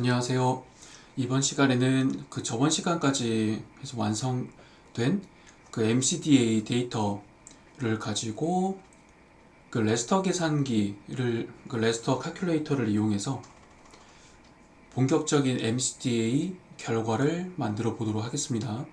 안녕하세요. 이번 시간에는 그 저번 시간까지 해서 완성된 그 MCDA 데이터를 가지고 그 레스터 계산기를 그 레스터 칼큘레이터를 이용해서 본격적인 MCDA 결과를 만들어 보도록 하겠습니다.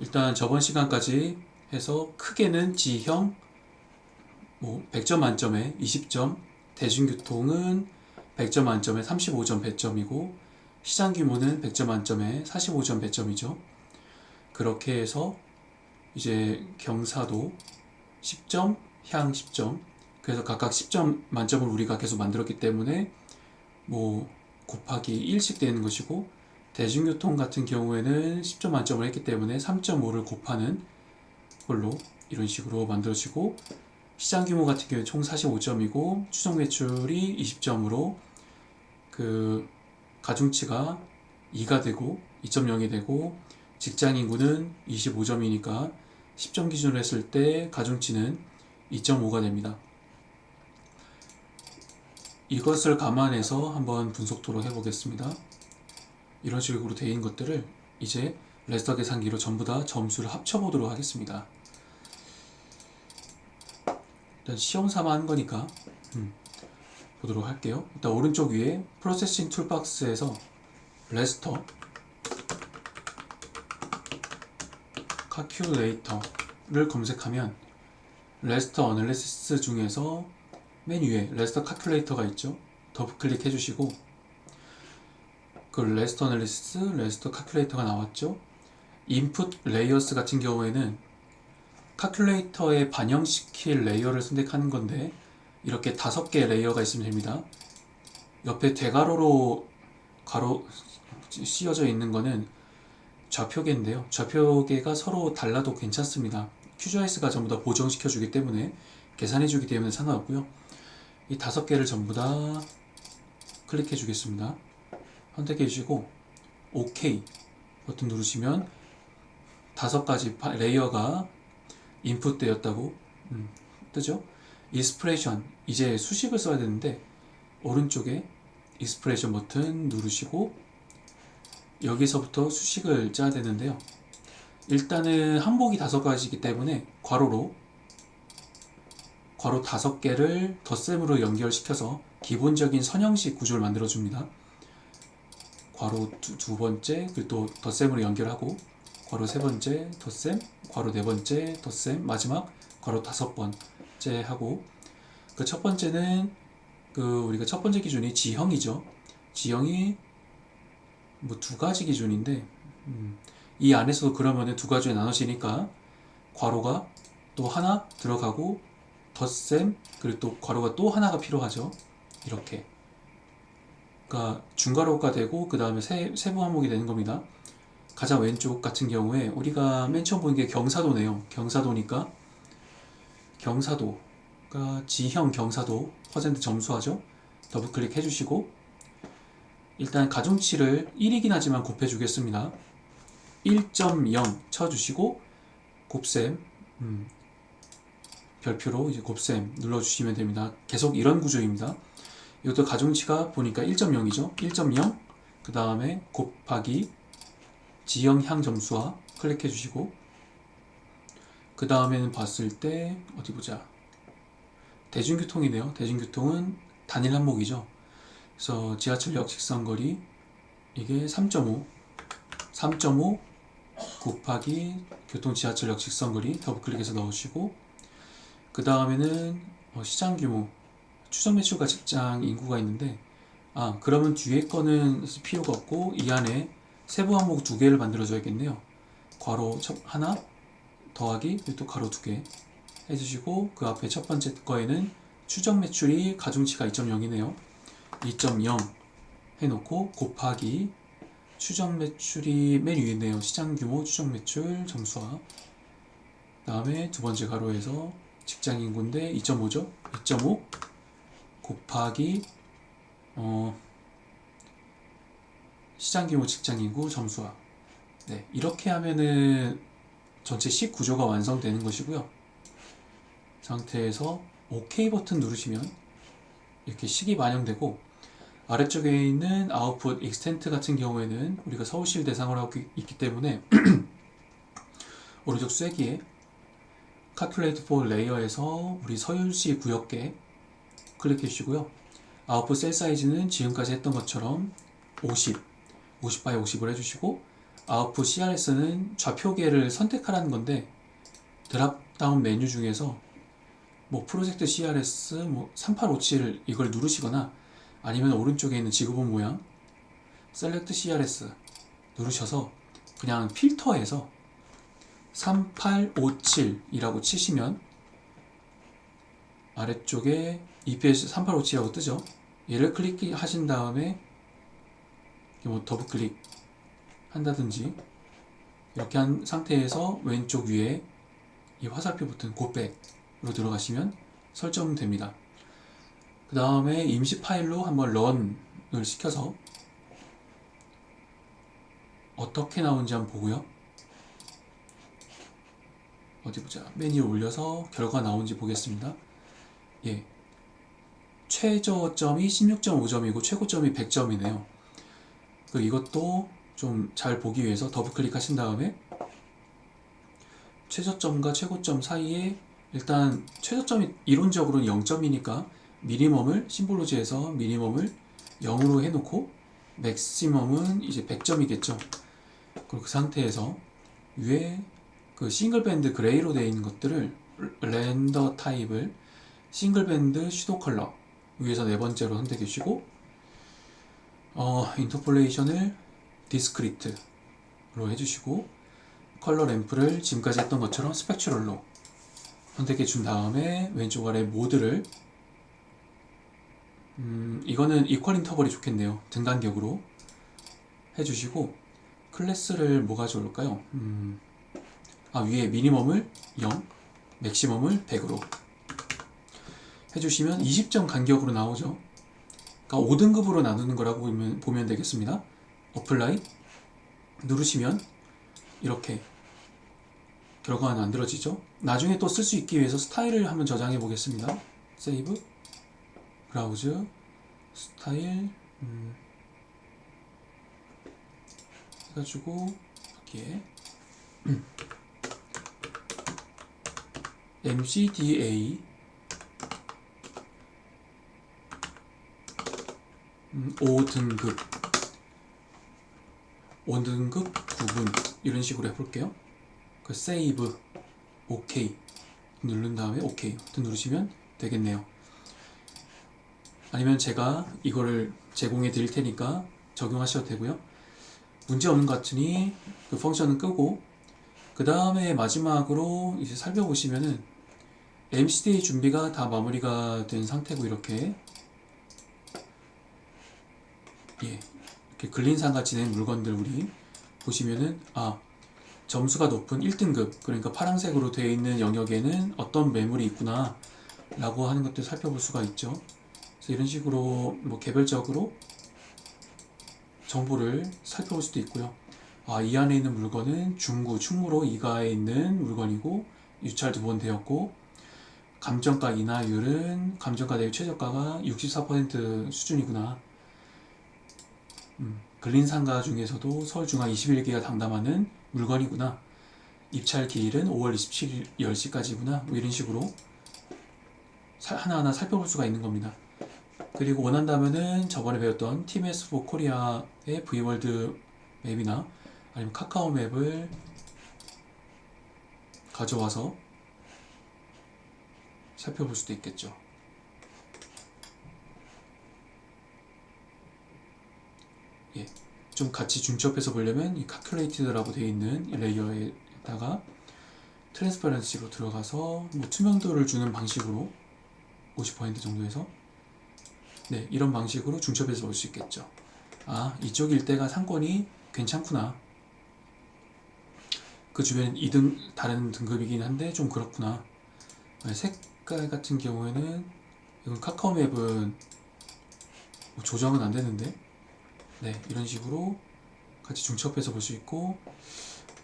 일단 저번 시간까지 해서 크게는 G형 뭐 100점 만점에 20점, 대중교통은 100점 만점에 35점 배점이고 시장 규모는 100점 만점에 45점 배점이죠. 그렇게 해서 이제 경사도 10점, 향 10점. 그래서 각각 10점 만점을 우리가 계속 만들었기 때문에 뭐 곱하기 1씩 되는 것이고 대중교통 같은 경우에는 10점 만점을 했기 때문에 3.5를 곱하는 걸로 이런 식으로 만들어지고 시장 규모 같은 경우에 총 45점이고 추정 매출이 20점으로 그 가중치가 2가 되고 2.0이 되고 직장 인구는 25점이니까 10점 기준으로 했을 때 가중치는 2.5가 됩니다. 이것을 감안해서 한번 분석토록 해보겠습니다. 이런 식으로 되어 있는 것들을 이제 레스터 계산기로 전부 다 점수를 합쳐보도록 하겠습니다. 일단 시험 삼아 한 거니까 음, 보도록 할게요. 일단 오른쪽 위에 프로세싱 툴박스에서 레스터 카큘레이터를 검색하면 레스터 어널리시스 중에서 맨 위에 레스터 카큘레이터가 있죠. 더블 클릭해 주시고 그 레스터 어널리시스, 레스터 카큘레이터가 나왔죠. 인풋 레이어스 같은 경우에는 카큘레이터에 반영시킬 레이어를 선택하는 건데 이렇게 다섯 개 레이어가 있으면 됩니다. 옆에 대가로로 가로 씌워져 있는 거는 좌표계인데요. 좌표계가 서로 달라도 괜찮습니다. QGIS가 전부 다 보정시켜 주기 때문에 계산해 주기 때문에 상관없고요. 이 다섯 개를 전부 다 클릭해 주겠습니다. 선택해 주시고 OK 버튼 누르시면 다섯 가지 파- 레이어가 인풋되었다고 음, 뜨죠? 익스프레션 이제 수식을 써야 되는데 오른쪽에 익스프레션 버튼 누르시고 여기서부터 수식을 짜야 되는데요. 일단은 항목이 다섯 가지이기 때문에 괄호로 괄호 다섯 개를 덧셈으로 연결시켜서 기본적인 선형식 구조를 만들어 줍니다. 괄호 두, 두 번째 그리고 또 덧셈으로 연결하고 괄호 세 번째 덧셈 괄호 네 번째 덧셈 마지막 괄호 다섯 번 째 하고 그 첫 번째는 그 우리가 첫 번째 기준이 지형이죠. 지형이 뭐 두 가지 기준인데 음, 이 안에서도 그러면은 두 가지에 나눠지니까 괄호가 또 하나 들어가고 덧셈 그리고 또 괄호가 또 하나가 필요하죠. 이렇게 그러니까 중괄호가 되고 그 다음에 세, 세부 항목이 되는 겁니다. 가장 왼쪽 같은 경우에 우리가 맨 처음 본게 경사도네요. 경사도니까 경사도가 지형 경사도 퍼센트 점수하죠. 더블 클릭 해주시고 일단 가중치를 1이긴 하지만 곱해 주겠습니다. 1.0 쳐주시고 곱셈 음, 별표로 이제 곱셈 눌러주시면 됩니다. 계속 이런 구조입니다. 이것도 가중치가 보니까 1.0이죠. 1.0 그 다음에 곱하기 지형향 점수와 클릭해 주시고 그 다음에는 봤을 때 어디 보자 대중교통이네요. 대중교통은 단일 항목이죠. 그래서 지하철역 직선거리 이게 3.5 3.5 곱하기 교통 지하철역 직선거리 더블 클릭해서 넣으시고 그 다음에는 어, 시장 규모 추정 매출과 직장 인구가 있는데 아 그러면 뒤에 거는 필요가 없고 이 안에 세부 항목 두 개를 만들어 줘야겠네요. 괄호 첫 하나 더하기 그리고 또 괄호 두개 해주시고 그 앞에 첫 번째 거에는 추정 매출이 가중치가 2.0이네요. 2.0 해놓고 곱하기 추정 매출이 맨 위에 있네요. 시장 규모 추정 매출 점수와 다음에 두 번째 가로에서 직장 인구인데 2.5죠? 2.5 곱하기 어 시장 규모 직장 인구 점수와 네 이렇게 하면은 전체 식 구조가 완성되는 것이고요. 상태에서 OK 버튼 누르시면 이렇게 식이 반영되고 아래쪽에 있는 아웃풋 익스텐트 같은 경우에는 우리가 서울시를 대상으로 하고 있기 때문에 오른쪽 쐐기에 Calculate for Layer에서 우리 서울시 구역계 클릭해 주시고요. 아웃풋 셀 사이즈는 지금까지 했던 것처럼 50, 50 바이 50을 해주시고 아웃풋 CRS는 좌표계를 선택하라는 건데 드랍다운 메뉴 중에서 뭐 프로젝트 CRS 뭐 3857 이걸 누르시거나 아니면 오른쪽에 있는 지구본 모양 셀렉트 CRS 누르셔서 그냥 필터에서 3857이라고 치시면 아래쪽에 EPS 3857이라고 뜨죠. 얘를 클릭하신 다음에 뭐 더블 클릭 한다든지 이렇게 한 상태에서 왼쪽 위에 이 화살표 버튼 고백으로 들어가시면 설정됩니다. 그 다음에 임시 파일로 한번 런을 시켜서 어떻게 나오는지 한번 보고요. 어디 보자. 메뉴 올려서 결과 나오는지 보겠습니다. 예. 최저점이 16.5점이고 최고점이 100점이네요. 그 이것도 좀 잘 보기 위해서 더블 클릭하신 다음에 최저점과 최고점 사이에 일단 최저점이 이론적으로는 0점이니까 미니멈을 심볼로지에서 미니멈을 0으로 해놓고 맥시멈은 이제 100점이겠죠. 그리고 그 상태에서 위에 그 싱글 밴드 그레이로 되어 있는 것들을 렌더 타입을 싱글 밴드 슈도 컬러 위에서 네 번째로 선택해 주시고 어, 인터폴레이션을 디스크리트로 해주시고 컬러 램프를 지금까지 했던 것처럼 스펙츄럴로 선택해 준 다음에 왼쪽 아래 모드를 음, 이거는 이퀄 인터벌이 좋겠네요. 등간격으로 해주시고 클래스를 뭐가 좋을까요? 음, 아 위에 미니멈을 0, 맥시멈을 100으로 해주시면 20점 간격으로 나오죠. 그러니까 5등급으로 나누는 거라고 보면, 보면 되겠습니다. 어플라이 누르시면 이렇게 결과가 만들어지죠. 나중에 또 쓸 수 있기 위해서 스타일을 한번 저장해 보겠습니다. 세이브 브라우즈 스타일 음, 해가지고 여기에 음, MCDA 음, 5등급 5등급 9분 이런 식으로 해볼게요. 그 세이브 오케이 누른 다음에 오케이 버튼 누르시면 되겠네요. 아니면 제가 이거를 제공해 드릴 테니까 적용하셔도 되고요. 문제 없는 것 같으니 그 펑션은 끄고 그 다음에 마지막으로 이제 살펴보시면은 MCDA 준비가 다 마무리가 된 상태고 이렇게 예 이렇게 글린상 같이 된 물건들 우리 보시면은 아 점수가 높은 1등급 그러니까 파란색으로 되어 있는 영역에는 어떤 매물이 있구나 라고 하는 것들 살펴볼 수가 있죠. 그래서 이런 식으로 뭐 개별적으로 정보를 살펴볼 수도 있고요. 아, 이 안에 있는 물건은 중구, 충무로 이가에 있는 물건이고 유찰 두 번 되었고 감정가 인하율은 감정가 대비 최저가가 64% 수준이구나 음, 근린상가 중에서도 서울중앙 21기가 당담하는 물건이구나. 입찰 기일은 5월 27일 10시까지구나. 뭐 이런 식으로 사- 하나하나 살펴볼 수가 있는 겁니다. 그리고 원한다면은 저번에 배웠던 TMS4 코리아의 V월드 맵이나 아니면 카카오 맵을 가져와서 살펴볼 수도 있겠죠. 예, 좀 같이 중첩해서 보려면 이 calculated라고 되어 있는 이 레이어에다가 트랜스퍼런시로 들어가서 뭐 투명도를 주는 방식으로 50% 정도에서 네 이런 방식으로 중첩해서 볼 수 있겠죠. 아 이쪽 일대가 상권이 괜찮구나. 그 주변 2등 다른 등급이긴 한데 좀 그렇구나. 네, 색깔 같은 경우에는 이건 카카오 맵은 뭐 조정은 안 되는데 네, 이런 식으로 같이 중첩해서 볼 수 있고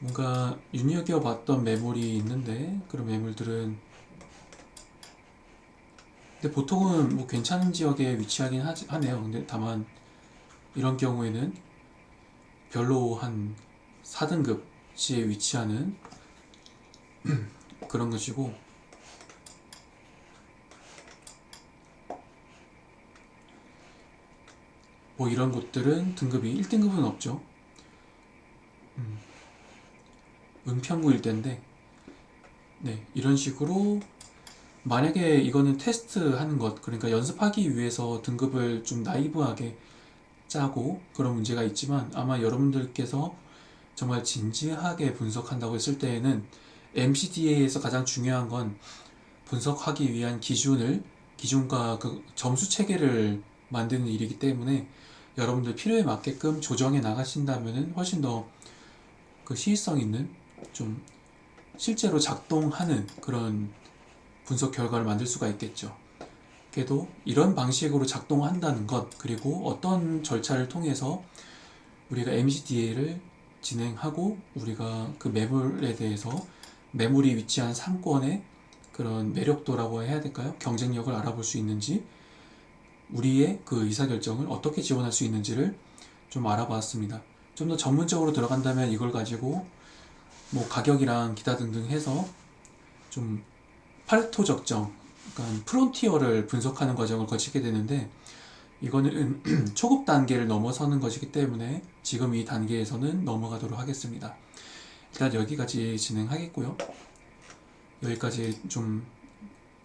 뭔가 눈여겨봤던 매물이 있는데 그런 매물들은 근데 보통은 뭐 괜찮은 지역에 위치하긴 하지, 하네요. 근데 다만 이런 경우에는 별로 한 4등급지에 위치하는 그런 것이고 뭐 이런 곳들은 등급이 1등급은 없죠. 음, 은평구일 때인데 네, 이런 식으로 만약에 이거는 테스트 하는 것, 그러니까 연습하기 위해서 등급을 좀 나이브하게 짜고 그런 문제가 있지만 아마 여러분들께서 정말 진지하게 분석한다고 했을 때에는 MCDA에서 가장 중요한 건 분석하기 위한 기준을 기준과 그 점수 체계를 만드는 일이기 때문에 여러분들 필요에 맞게끔 조정해 나가신다면은 훨씬 더 그 시의성 있는 좀 실제로 작동하는 그런 분석 결과를 만들 수가 있겠죠. 그래도 이런 방식으로 작동한다는 것, 그리고 어떤 절차를 통해서 우리가 MCDA를 진행하고 우리가 그 매물에 대해서 매물이 위치한 상권의 그런 매력도라고 해야 될까요? 경쟁력을 알아볼 수 있는지, 우리의 그 의사결정을 어떻게 지원할 수 있는지를 좀 알아봤습니다. 좀 더 전문적으로 들어간다면 이걸 가지고 뭐 가격이랑 기타 등등 해서 좀 파레토 적정, 그러니까 프론티어를 분석하는 과정을 거치게 되는데 이거는 초급 단계를 넘어서는 것이기 때문에 지금 이 단계에서는 넘어가도록 하겠습니다. 일단 여기까지 진행하겠고요. 여기까지 좀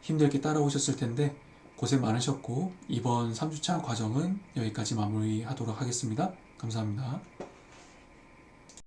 힘들게 따라오셨을 텐데 고생 많으셨고 이번 3주차 과정은 여기까지 마무리하도록 하겠습니다. 감사합니다.